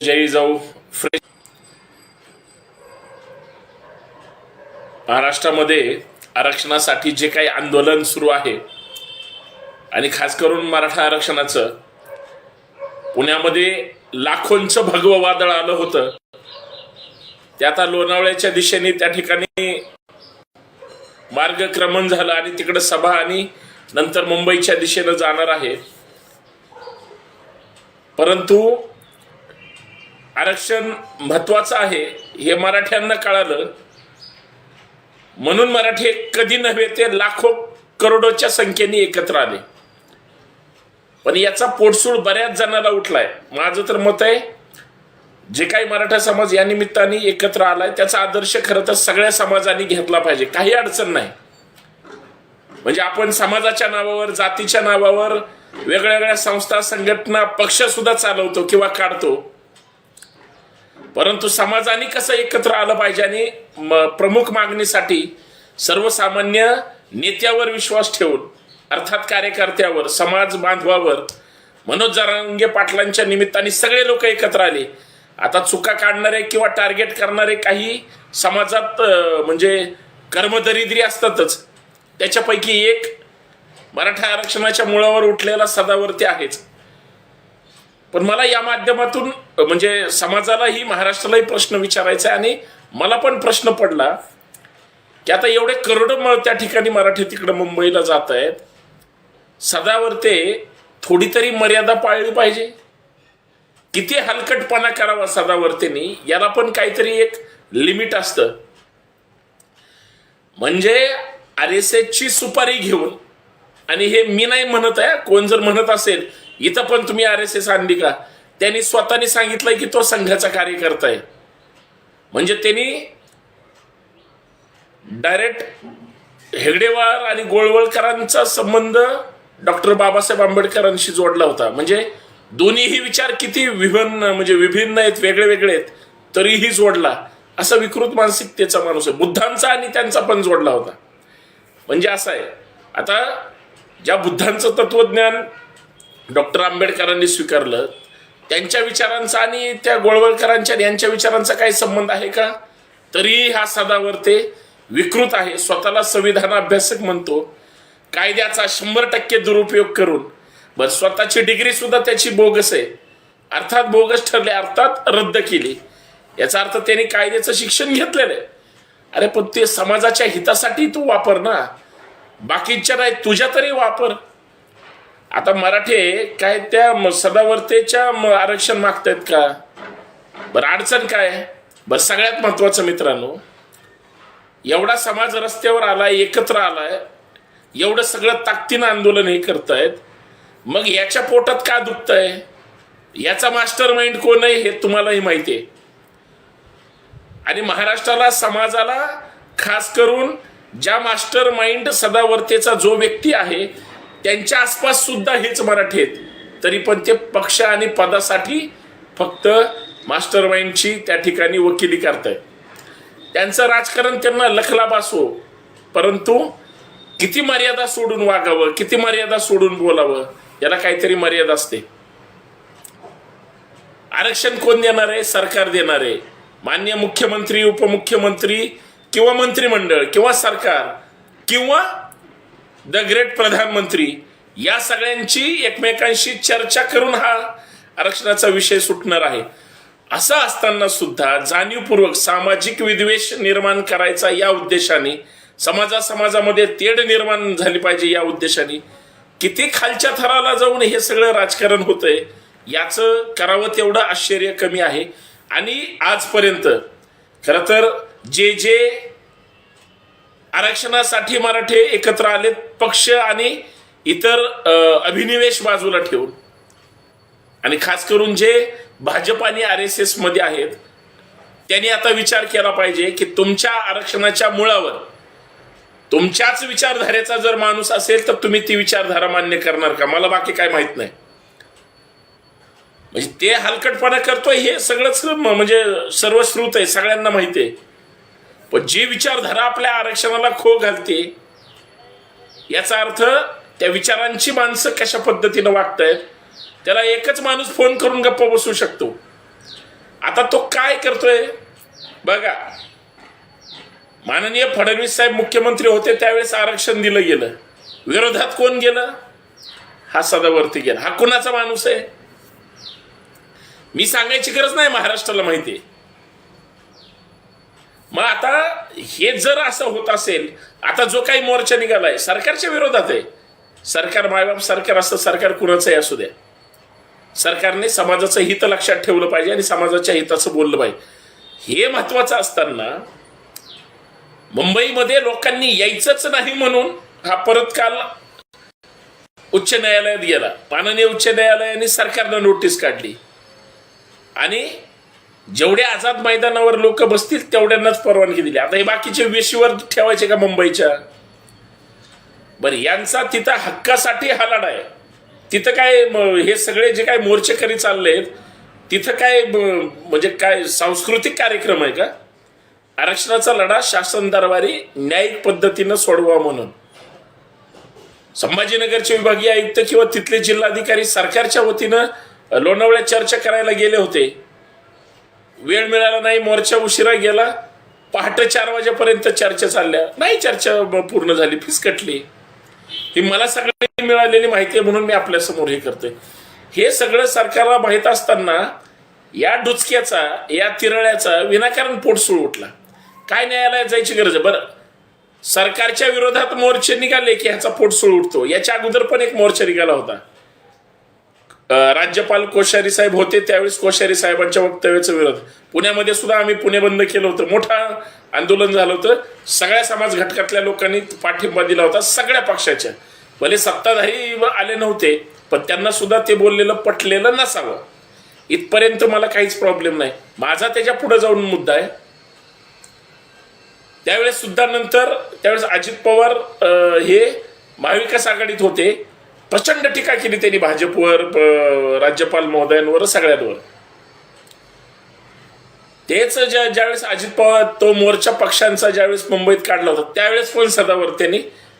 जय जाऊ फ्रेश महाराष्ट्रामध्ये आरक्षणासाठी जे काही आंदोलन सुरू आहे आणि खास करून मराठा आरक्षणाचं पुण्यामध्ये लाखोंचं भगवं वादळ आलं होतं. ते आता लोणावळ्याच्या दिशेने त्या ठिकाणी मार्गक्रमण झालं आणि तिकडं सभा आणि नंतर मुंबईच्या दिशेनं जाणार आहे. परंतु आरक्षण महत्वाचं आहे हे मराठ्यांना कळालं. म्हणून मराठी कधी नव्हे ते लाखो करोडोच्या संख्येने एकत्र आले. पण याचा पोटसूळ बऱ्याच जणांना उठलाय. माझं तर मत आहे जे काही मराठा समाज या निमित्ताने एकत्र आलाय त्याचा आदर्श खरं तर सगळ्या समाजाने घेतला पाहिजे. काही अडचण नाही. म्हणजे आपण समाजाच्या नावावर जातीच्या नावावर वेगळ्या वेगळ्या संस्था संघटना पक्ष सुद्धा चालवतो किंवा काढतो. परंतु समाजाने कसं एकत्र आलं पाहिजे आणि म- प्रमुख मागणीसाठी सर्वसामान्य नेत्यावर विश्वास ठेवून अर्थात कार्यकर्त्यावर समाज बांधवावर मनोज जरांगे पाटलांच्या निमित्ताने सगळे लोक एकत्र आले. आता चुका काढणारे किंवा टार्गेट करणारे काही समाजात म्हणजे कर्मदरिद्री असतातच त्याच्यापैकी एक मराठा आरक्षणाच्या मुळावर उठलेला सदावरती आहेच. पण मला या माध्यमातून म्हणजे समाजालाही महाराष्ट्रालाही प्रश्न विचारायचा आहे आणि मला पण प्रश्न पडला की आता एवढे करोडो म- त्या ठिकाणी मराठी तिकडे मुंबईला जात आहेत. सदावरते थोडी तरी मर्यादा पाळली पाहिजे. किती हलकटपणा करावा सदावर्तेनी याला पण काहीतरी एक लिमिट असतं. म्हणजे आर एस ची सुपारी घेऊन आणि हे मी नाही म्हणत आहे कोण जर म्हणत असेल इथं पण तुम्ही आर एस एस आणली का? त्यांनी स्वतःने सांगितलंय की तो संघाचा कार्यकर्ता आहे. म्हणजे त्यांनी डायरेक्ट हेगडेवार आणि गोळवळकरांचा संबंध डॉक्टर बाबासाहेब आंबेडकरांशी जोडला होता. म्हणजे दोन्हीही विचार किती विभिन्न म्हणजे विभिन्न आहेत वेगळे वेगळे आहेत तरीही जोडला. असा विकृत मानसिकतेचा माणूस आहे. बुद्धांचा आणि त्यांचा पण जोडला होता. म्हणजे असं आहे. आता ज्या बुद्धांचं तत्वज्ञान डॉक्टर आंबेडकरांनी स्वीकारलं. त्यांच्या विचारांचा आणि त्या गोळवळकरांच्या यांच्या विचारांचा काही संबंध आहे का? तरीही हा सदावर ते विकृत आहे. स्वतःला संविधान अभ्यासक म्हणतो. कायद्याचा शंभर टक्के दुरुपयोग करून. बर स्वतःची डिग्री सुद्धा त्याची बोगस आहे. अर्थात बोगस ठरले अर्थात रद्द केली. याचा अर्थ त्याने कायद्याचं शिक्षण घेतलेलं आहे. अरे पण ते समाजाच्या हितासाठी तू वापर ना. बाकीच्या नाही तुझ्या तरी वापर. आता मराठे काय त्या सदावर्तेच्या आरक्षण मागतायत का? बरं अडचण काय? बरं सगळ्यात महत्वाचं मित्रांनो एवढा समाज रस्त्यावर आलाय एकत्र आलाय एवढं सगळं ताकदीनं आंदोलन हे करतायत मग याच्या पोटात का दुखतंय? याचा मास्टर माइंड कोण आहे हे तुम्हालाही माहिती आहे. आणि महाराष्ट्राला समाजाला खास करून ज्या मास्टर माइंड सदावर्तेचा जो व्यक्ती आहे त्यांच्या आसपास सुद्धा हेच मराठी आहेत. तरी पण ते पक्ष आणि पदासाठी फक्त मास्टर माइंडची त्या ठिकाणी वकिली करताय त्यांचं राजकारण त्यांना लखलाभ असो परंतु किती मर्यादा सोडून वागावं किती मर्यादा सोडून बोलावं याला काहीतरी मर्यादा असते. आरक्षण कोण देणार आहे? सरकार देणार आहे. मान्य मुख्यमंत्री उपमुख्यमंत्री किंवा मंत्रिमंडळ किंवा सरकार किंवा द ग्रेट प्रधानमंत्री या सगळ्यांची एकमेकांशी चर्चा करून हा आरक्षणाचा विषय सुटणार आहे. असं असताना सुद्धा जाणीवपूर्वक सामाजिक विद्वेष निर्माण करायचा या उद्देशाने समाजा समाजामध्ये तेढ निर्माण झाली पाहिजे या उद्देशाने किती खालच्या थराला जाऊन हे सगळं राजकारण होतंय याचं करावं तेवढं आश्चर्य कमी आहे. आणि आजपर्यंत खरं तर जे जे आरक्षणासाठी मराठे एकत्र आलेत पक्ष आणि इतर अभिनिवेश बाजूला ठेवून. आणि खास करून जे भाजप आणि आर एस एसमध्ये आहेत त्यांनी आता विचार केला पाहिजे की तुमच्या आरक्षणाच्या मुळावर तुमच्याच विचारधारेचा जर माणूस असेल तर तुम्ही ती विचारधारा मान्य करणार का? मला बाकी काय माहीत नाही. म्हणजे ते हलकटपणा करतोय हे सगळंच म्हणजे सर्वश्रुत आहे सगळ्यांना माहिती आहे. पण जी विचारधारा आपल्या आरक्षणाला खो घालते याचा अर्थ त्या विचारांची माणसं कशा पद्धतीनं वागतायत त्याला एकच माणूस फोन करून गप्प बसू शकतो. आता तो काय करतोय? बघा माननीय फडणवीस साहेब मुख्यमंत्री होते त्यावेळेस आरक्षण दिलं गेलं. विरोधात कोण गेलं? हा सदावरती गेला. हा कुणाचा माणूस आहे? मी सांगायची गरज नाही महाराष्ट्राला माहिती आहे. मग आता हे जर असं होत असेल आता जो काही मोर्चा निघालाय सरकारच्या विरोधात आहे. सरकार मायबाप सरकार असं सरकार कुणाचंही असू द्या. सरकारने समाजाचं हित लक्षात ठेवलं पाहिजे आणि समाजाच्या हिताचं बोललं पाहिजे. हे महत्वाचं असताना मुंबईमध्ये लोकांनी यायचंच नाही म्हणून हा परत काल उच्च न्यायालयात गेला. माननीय उच्च न्यायालयाने सरकारनं नोटीस काढली. आणि जेवढ्या आझाद मैदानावर लोक बसतील तेवढ्यांनाच परवानगी दिली. आता हे बाकीचे वेशीवर ठेवायचे का मुंबईच्या? बरं यांचा तिथं हक्कासाठी हा लढा आहे. तिथं काय हे सगळे जे काय मोर्चेकरी चाललेत तिथं काय म्हणजे काय सांस्कृतिक कार्यक्रम आहे का? आरक्षणाचा लढा शासन दरबारी न्यायिक पद्धतीनं सोडवा म्हणून. संभाजीनगरचे विभागीय आयुक्त किंवा तिथले जिल्हाधिकारी सरकारच्या वतीनं लोणावळ्यात चर्चा करायला गेले होते. वेळ मिळाला नाही मोर्चा उशिरा गेला. पहाटे चार वाजेपर्यंत चर्चा चालल्या. नाही चर्चा पूर्ण झाली फिसकटली. ही मला सगळी मिळालेली माहिती आहे म्हणून मी आपल्यासमोर हे करतोय. हे सगळं सरकारला माहीत असताना या डुचक्याचा या तिरळ्याचा विनाकारण पोटसूळ उठला. काय न्यायालयात जायची गरज आहे? बरं. सरकारच्या विरोधात मोर्चे निघाले की ह्याचा पोटसूळ उठतो. याच्या अगोदर पण एक मोर्चा निघाला होता. राज्यपाल कोश्यारी साहेब होते त्यावेळेस कोश्यारी साहेबांच्या वक्तव्याचा विरोध. पुण्यामध्ये सुद्धा आम्ही पुणे बंद केलं होतं. मोठं आंदोलन झालं होतं. सगळ्या समाज घटकातल्या लोकांनी पाठिंबा दिला होता सगळ्या पक्षाच्या. भले सत्ताधारी आले नव्हते पण त्यांना सुद्धा ते बोललेलं पटलेलं नसावं. इथपर्यंत मला काहीच प्रॉब्लेम नाही. माझा त्याच्या पुढे जाऊन मुद्दा आहे. त्यावेळेस सुद्धा नंतर त्यावेळेस अजित पवार हे महाविकास आघाडीत होते. प्रचंड टीका केली त्यांनी भाजपवर राज्यपाल महोदयांवर सगळ्यांवर. तेच ज्या ज्यावेळेस अजित पवार तो मोर्चा पक्षांचा ज्यावेळेस मुंबईत काढला होता त्यावेळेस पण सदावर त्यांनी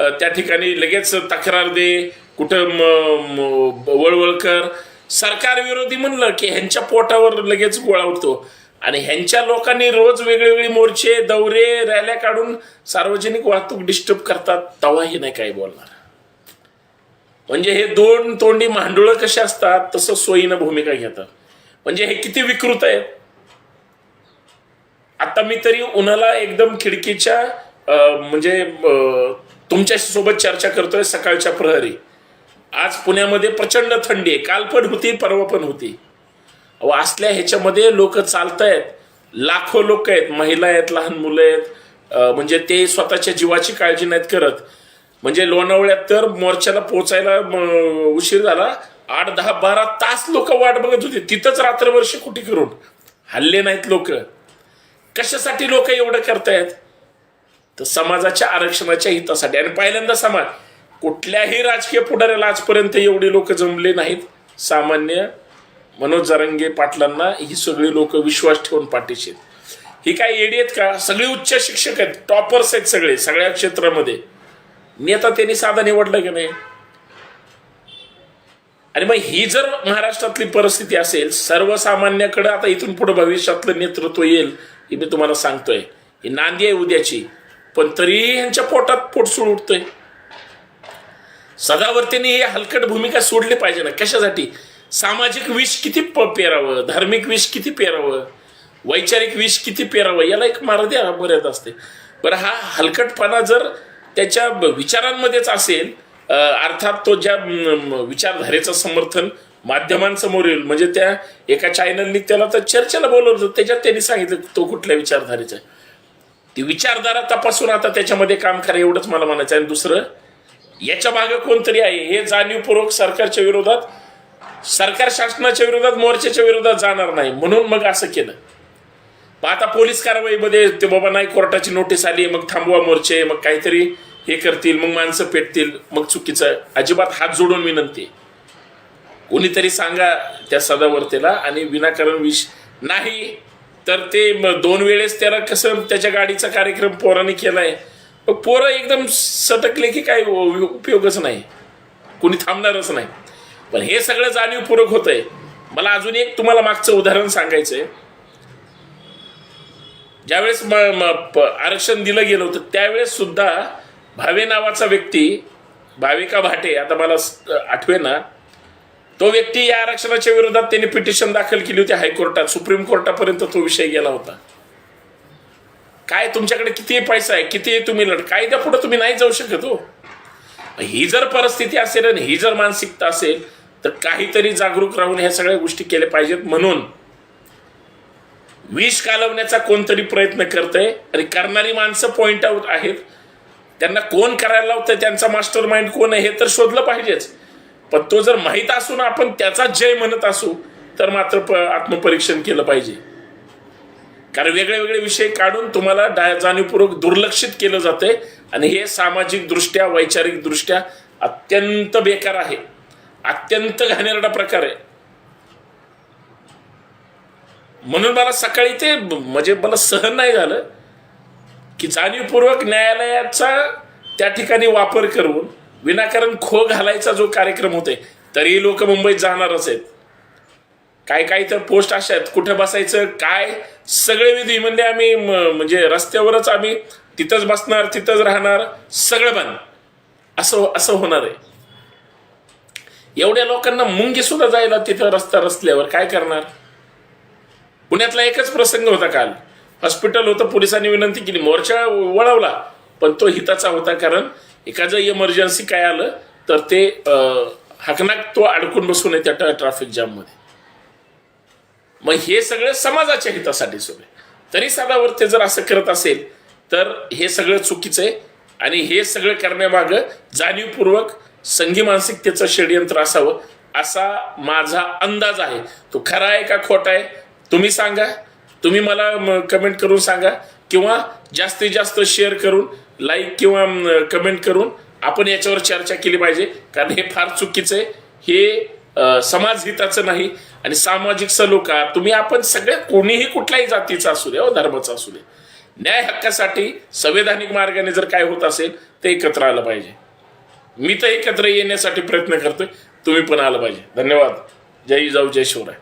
त्या ठिकाणी लगेच तक्रार दे कुठं वळवळ कर वळवळकर. सरकार विरोधी म्हणलं की ह्यांच्या पोटावर लगेच गोळा उठतो. आणि ह्यांच्या लोकांनी रोज वेगवेगळे मोर्चे दौरे रॅल्या काढून सार्वजनिक वाहतूक डिस्टर्ब करतात तवाही नाही काही बोलणार. म्हणजे हे दोन तोंडी मांडुळं कसे असतात तसं सोयीनं भूमिका घेतात म्हणजे हे किती विकृत आहे आता मी तरी उन्हाला एकदम खिडकीच्या म्हणजे तुमच्यासोबत चर्चा करतोय सकाळच्या प्रहरी. आज पुण्यामध्ये प्रचंड थंडी आहे. काल पण होती परवा पण होती. अहो असल्या ह्याच्यामध्ये लोक चालतायत. लाखो लोक आहेत. महिला आहेत लहान मुलं आहेत. म्हणजे ते स्वतःच्या जीवाची काळजी नाहीत करत. म्हणजे लोणावळ्यात तर मोर्चाला पोचायला उशीर झाला. आठ दहा बारा तास लोक वाट बघत होते. तिथंच रात्रभर कुठे करून. हल्ले नाहीत लोक. कशासाठी लोक एवढं करतायत? तर समाजाच्या आरक्षणाच्या हितासाठी. आणि पहिल्यांदा समाज. कुठल्याही राजकीय पुढाऱ्याला आजपर्यंत एवढे लोक जमले नाहीत. सामान्य मनोज जरंगे पाटलांना ही सगळी लोक विश्वास ठेवून पाठीशी ही काय एडी आहेत का? सगळे उच्च शिक्षक आहेत. टॉपर्स आहेत सगळे सगळ्या क्षेत्रामध्ये. नेता त्यांनी साधा निवडलं की नाही? आणि मग ही जर महाराष्ट्रातली परिस्थिती असेल सर्वसामान्याकडे आता इथून पुढे भविष्यातलं नेतृत्व येईल हे मी तुम्हाला सांगतोय. ही नांदी आहे उद्याची. पण तरीही यांच्या पोटात पोटसूळ उठतोय. सदावर्तीने ही हलकट भूमिका सोडली पाहिजे ना. कशासाठी? सामाजिक विष किती प- पेरावं? धार्मिक विष किती पेरावं? वैचारिक विष किती पेरावं? याला एक मर्यादा मर्यादा असते. बरं हा हलकटपणा जर त्याच्या विचारांमध्येच असेल अर्थात तो ज्या विचारधारेचं समर्थन माध्यमांसमोर येईल. म्हणजे त्या एका चॅनलनी त्याला तर चर्चेला बोलवलं होतं. त्याच्यात त्यांनी सांगितलं तो कुठल्या विचारधारेचा ती विचारधारा तपासून आता त्याच्यामध्ये काम करा एवढंच मला म्हणायचं आहे. आणि दुसरं याच्या मागे कोणतरी आहे. हे जाणीवपूर्वक सरकारच्या विरोधात सरकार शासनाच्या विरोधात मोर्चाच्या विरोधात जाणार नाही. म्हणून मग असं केलं. मग आता पोलीस कारवाईमध्ये ते बाबा नाही कोर्टाची नोटीस आली मग थांबवा मोर्चे मग काहीतरी हे करतील मग माणसं पेटतील मग चुकीचं अजिबात हात जोडून विनंती. कोणीतरी सांगा त्या सदावर्तेला आणि विनाकारण विष नाही तर ते दोन वेळेस त्याला कसं त्याच्या गाडीचा कार्यक्रम पोराने केलाय. मग पोरं एकदम सटकले की काही उपयोगच नाही. कोणी थांबणारच नाही. पण हे सगळं जाणीवपूर्वक होतंय. मला अजून एक तुम्हाला मागचं उदाहरण सांगायचंय. ज्यावेळेस म- आरक्षण दिलं गेलं होतं त्यावेळेस सुद्धा भावे नावाचा व्यक्ती भाविका भाटे आता मला आठवे ना तो व्यक्ती या आरक्षणाच्या विरोधात त्यांनी पिटिशन दाखल केली होती हायकोर्टात सुप्रीम कोर्टापर्यंत तो विषय गेला होता. काय तुमच्याकडे किती पैसा आहे किती तुम्ही लढ कायद्या पुढे तुम्ही नाही जाऊ शकत हो. ही जर परिस्थिती असेल आणि ही जर मानसिकता असेल तर काहीतरी जागरूक राहून ह्या सगळ्या गोष्टी केल्या पाहिजेत म्हणून विष कालवण्याचा कोणतरी प्रयत्न करतंय आणि करणारी माणसं पॉइंट आउट आहेत. त्यांना कोण करायला लावतंय त्यांचा मास्टर माइंड कोण आहे हे तर शोधलं पाहिजेच. पण तो जर माहीत असून आपण त्याचा जय म्हणत असू तर मात्र आत्मपरीक्षण केलं पाहिजे. कारण वेगळे वेगळे विषय काढून तुम्हाला जाणीवपूर्वक दुर्लक्षित केलं जातंय आणि हे सामाजिक दृष्ट्या वैचारिक दृष्ट्या अत्यंत बेकार आहे. अत्यंत घाणेरडा प्रकार आहे. म्हणून मला सकाळी ते म्हणजे मला सहन नाही झालं की जाणीवपूर्वक न्यायालयाचा त्या ठिकाणी वापर करून विनाकारण खो घालायचा जो कार्यक्रम होते तरी लोक मुंबईत जाणारच आहेत. काय काय तर पोस्ट अशा आहेत कुठं बसायचं काय सगळे विधी म्हणजे आम्ही म्हणजे रस्त्यावरच आम्ही तिथंच बसणार तिथंच राहणार सगळं बंद. असं असं होणार आहे. एवढ्या लोकांना मुंगी सुद्धा जायला तिथं रस्ता रस्त्यावर काय करणार? पुण्यातला एकच प्रसंग होता काल. हॉस्पिटल होतं पोलिसांनी विनंती केली. मोर्चा वळवला पण तो हिताचा होता कारण एखादं इमर्जन्सी काय आलं तर ते हकनाक तो अडकून बसू नये त्या ट्रॅफिक जाममध्ये मग हे सगळं समाजाच्या हितासाठी सुरू आहे. तरी साधावर ते जर असं करत असेल तर हे सगळं चुकीचं आहे आणि हे सगळं करण्यामागं जाणीवपूर्वक संघी मानसिकतेचं षडयंत्र असावं असा माझा अंदाज आहे. तो खरा आहे का खोटा आहे? तुम्ही सांगा. तुम्ही मला कमेंट करून सांगा. किंवा जास्तीत जास्त शेअर करून लाईक किंवा कमेंट करून आपण याच्यावर चर्चा केली पाहिजे. कारण हे फार चुकीचं आहे. हे समाज समाजहिताचं नाही आणि सामाजिक सलोखा. तुम्ही आपण सगळे कोणीही कुठल्याही जातीचा असू दे व हो, धर्माचा असू दे न्याय हक्कासाठी संवैधानिक मार्गाने जर काय होत असेल ते एकत्र आलं पाहिजे. मी तर एकत्र येण्यासाठी प्रयत्न करतोय. तुम्ही पण आलं पाहिजे. धन्यवाद. जय जाऊ जय शिवराय.